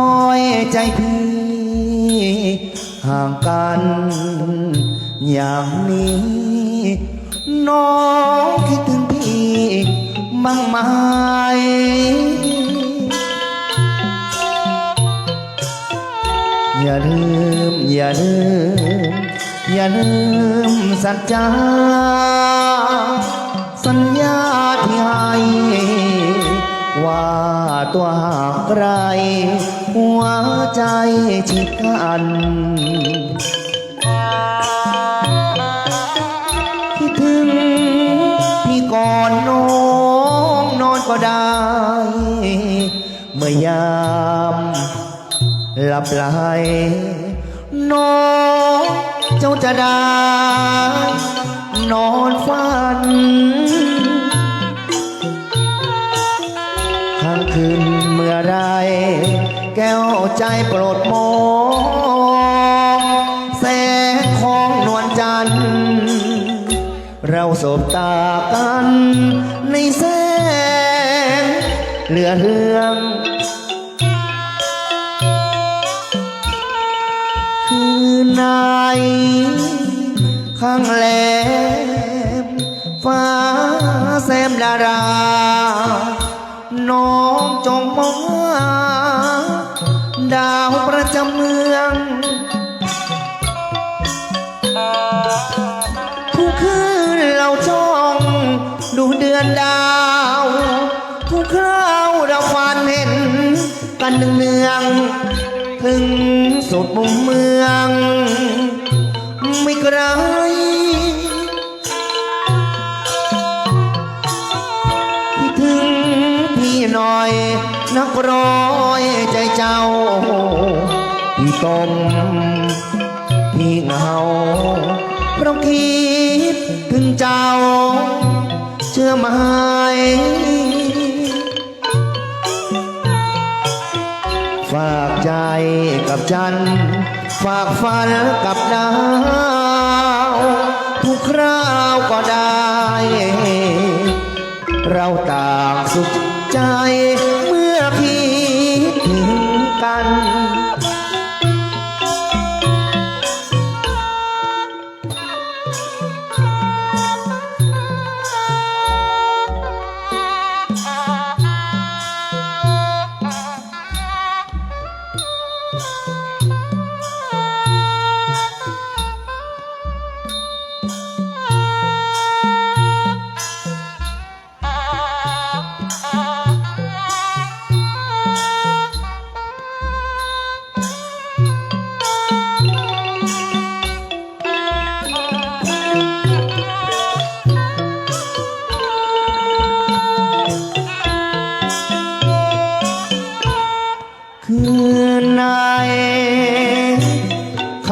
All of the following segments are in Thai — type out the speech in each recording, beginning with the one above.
อยนักร้อยใจพี่ห่างกัน อย่างนี้ น้องคิดถึงพี่บ้างไหมอย่าลืม อย่าลืม อย่าลืมสัจจาสัญญาที่ให้ ว่าตัวหากใครหัวใจชิดกันคิดถึงพี่ก่อนน้องนอนก็ได้ เมื่อยามหลับไหลน้องเจ้าจะได้ นอนฝัน คืนเมื่อไร แก้วใจโปรดมองแสงของนวลจันทร์ เราสบตากัน ในแสงเหลือเรืองคือในข้างแหลมฟ้าแซมดารา น้องจงมองหาดาวประจำเมือง ทุกคืนเราจ้อง ดูเดือนดาว ทุกคราวเราฝันเห็น กันเนืองๆถึงสุดมุมเมือง นักร้อยใจเจ้า พี่ต้มพี่เหงาเพราะคิดถึงเจ้า เชื่อไหมฝากใจกับจัน ฝากฝันกับดาว ทุกคราวก็ได้ เราต่างสุขใจ กัน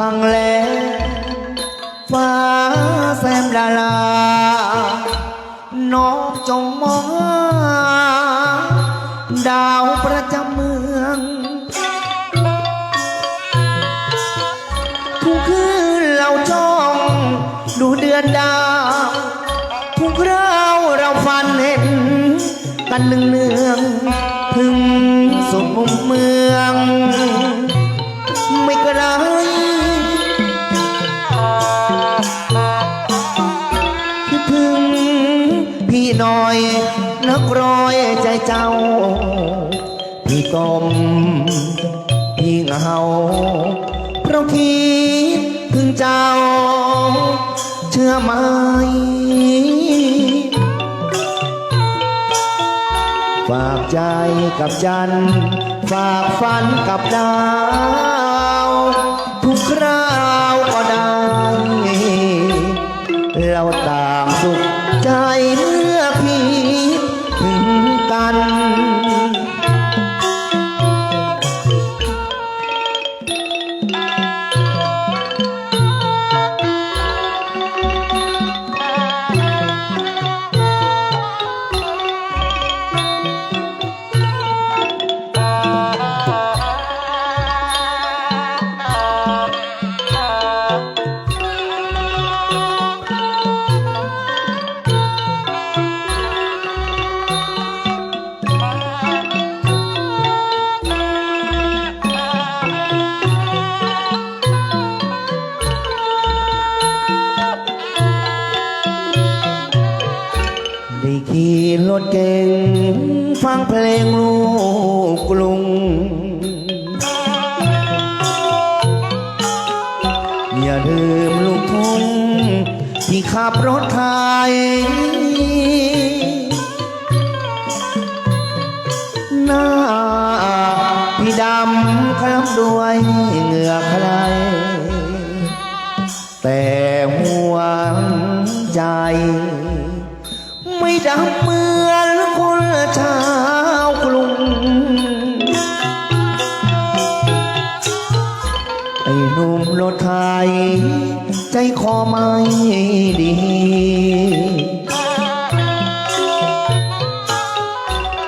ข้างแลฟ้าแซมดาลา น้องจงมองดาวประจำเมือง ทุกคืนเราจ้อง ดูเดือนดาว ทุกคราวเราฝันเห็น กันเนือ ใจกับจัน ฝากฝันกับดาว ฟังเพลงลูกกรุง อย่าลืมลูกทุ่งที่ขับรถไทย หน้าพี่ดำคล้ำด้วยเหงื่อใคร แต่ห่วใจ ไม่ดำมือ ไม่ดี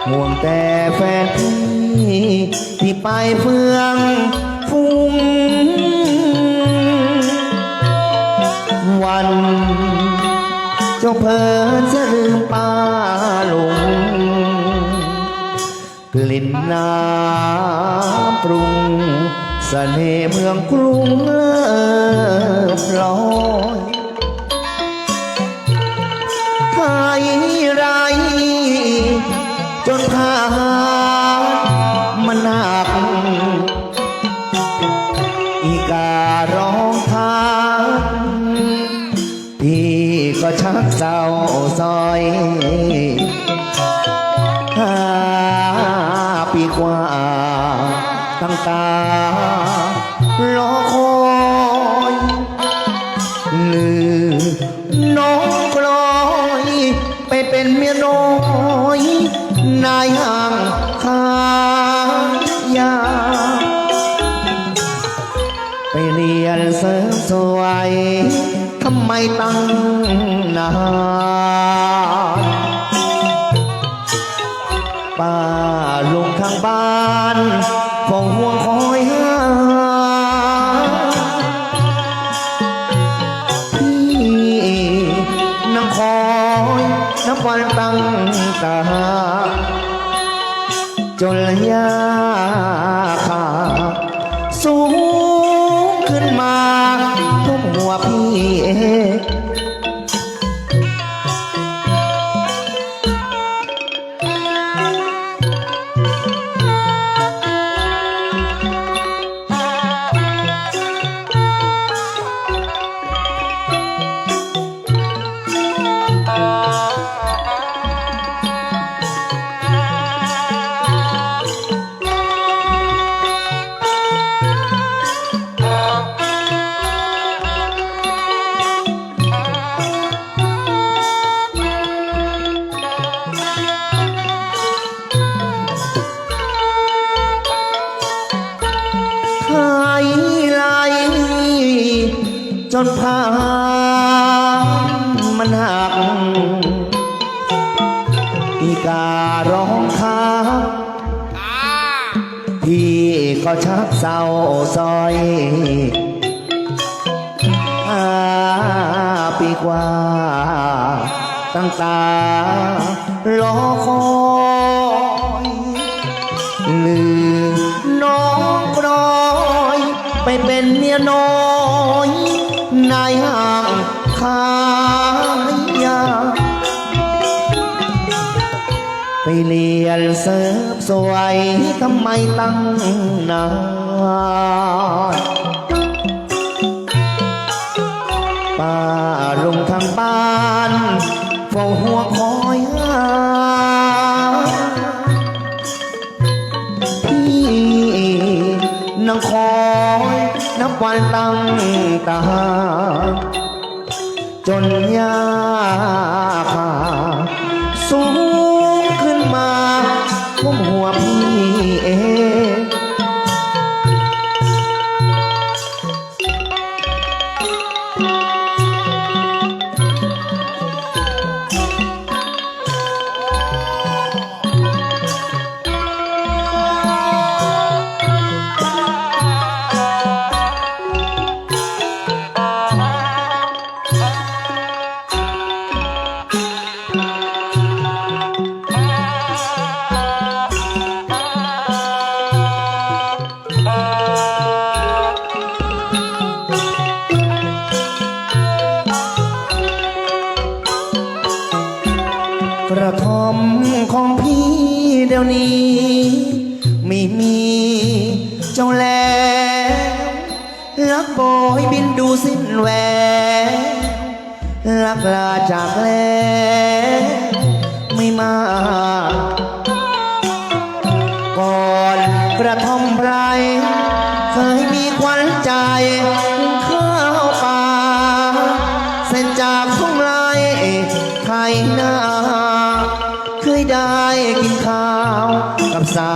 ห่วงแต่แฟนพี่ที่ไปเฟืองฟุ้งวัน เจ้าเพลินจะลืมป้าลงกลิ่นน้ำปรุง สน่ห์เมืองกรุงเลิศลอยไทยไร จนผ่านมันหนัก อีการ้องทางพี่ก็ชักเศร้าซอยห้าปีกว่าตั้งตา รอคอยลือน้องกลอยไปเป็นเมียน้อยนายห่างขายา ไปเรียนเสริมสวยทำไมตั้งนานป้าลุงทางบ้าน จนระยะขาสูงขึ้นมาทุ่มหัวพี่เอ จนผ่ามันหักอีการ้องค้าพี่ก็ชักเศร้าซอยห้าปีกว่า ตั้งตารอคอยลืมน้องกรอย ไปเป็นเมียน้อย เรียนเสริมสวยทำไมตั้งนานป้าลุงทางบ้านเฝ้าหัวคอยหาพี่นั่งคอยนับวันตั้งตาจนยา จากแล้วไม่มา ก่อนกระท่อมไพรเคยมีควันใจข้าวป่าเส้นจากทุ่งไรไทยนาเคยได้กินข้าว กับสา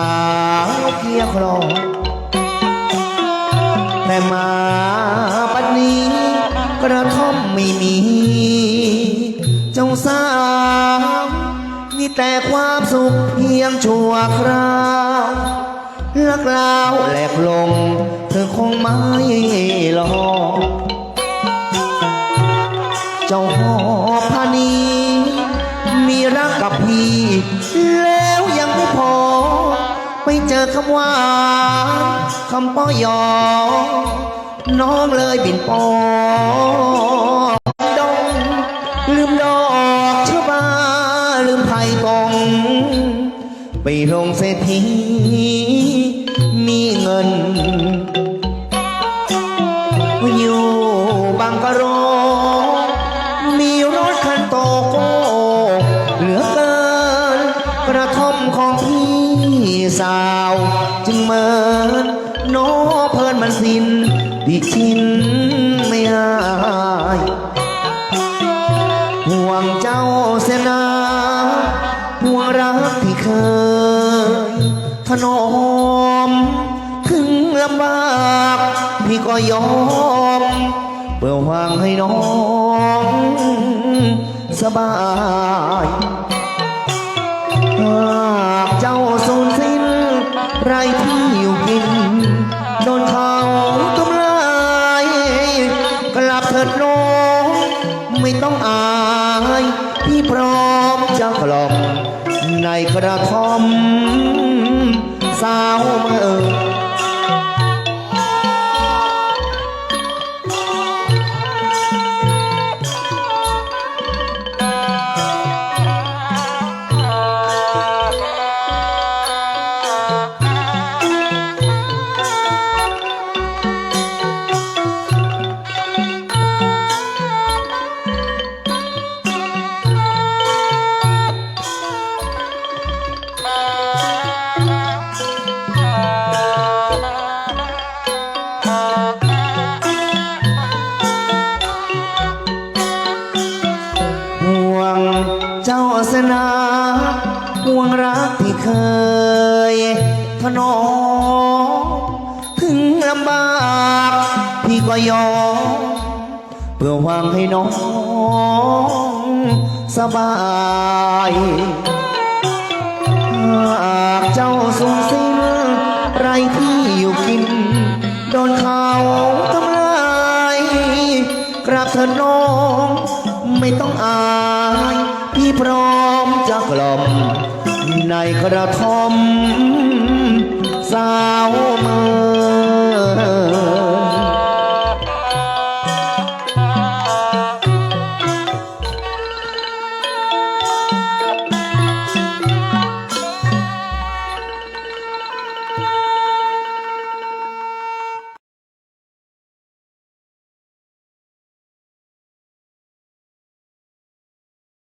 วเคียครองแต่มา ไม่มี เจ้าสาวมีแต่ความสุขเพียงชั่วคราวลักลาวแหลกลง เธอคงไม่หลอกเจ้าหอพานี มีรักกับพี่ แล้วยังไม่พอ ไปเจอคำหวานคำป้อยอน้องเลยบินปอ ลงเศรษฐีมีเงิน อยู่บางกะโร มีรถคันโตโกเหลือเกิน กระท่อมของพี่สาว จึงเหมินโนเพลินมันสิ้นดิชินไม่อาย นอมถึงลำบากพี่ก็ยอม เพื่อวังให้น้อง สบายหากเจ้าสูญสิ้น ไรที่อยู่กินโดนเขาทำลายกลับเถิดน้องไม่ต้องอายพี่พร้อมจะกล่อมในกระท่อม สาว ยถนอถึงลำบากพี่ก็ยอมเพื่อหวังให้น้องสบายหากเจ้าสูญสิ้นไรที่อยู่กิน โดนเขาทำลายกราบเถิดน้องไม่ต้องอาย พี่พร้อมจะกล่อม ในกระท่อมสาวเมือ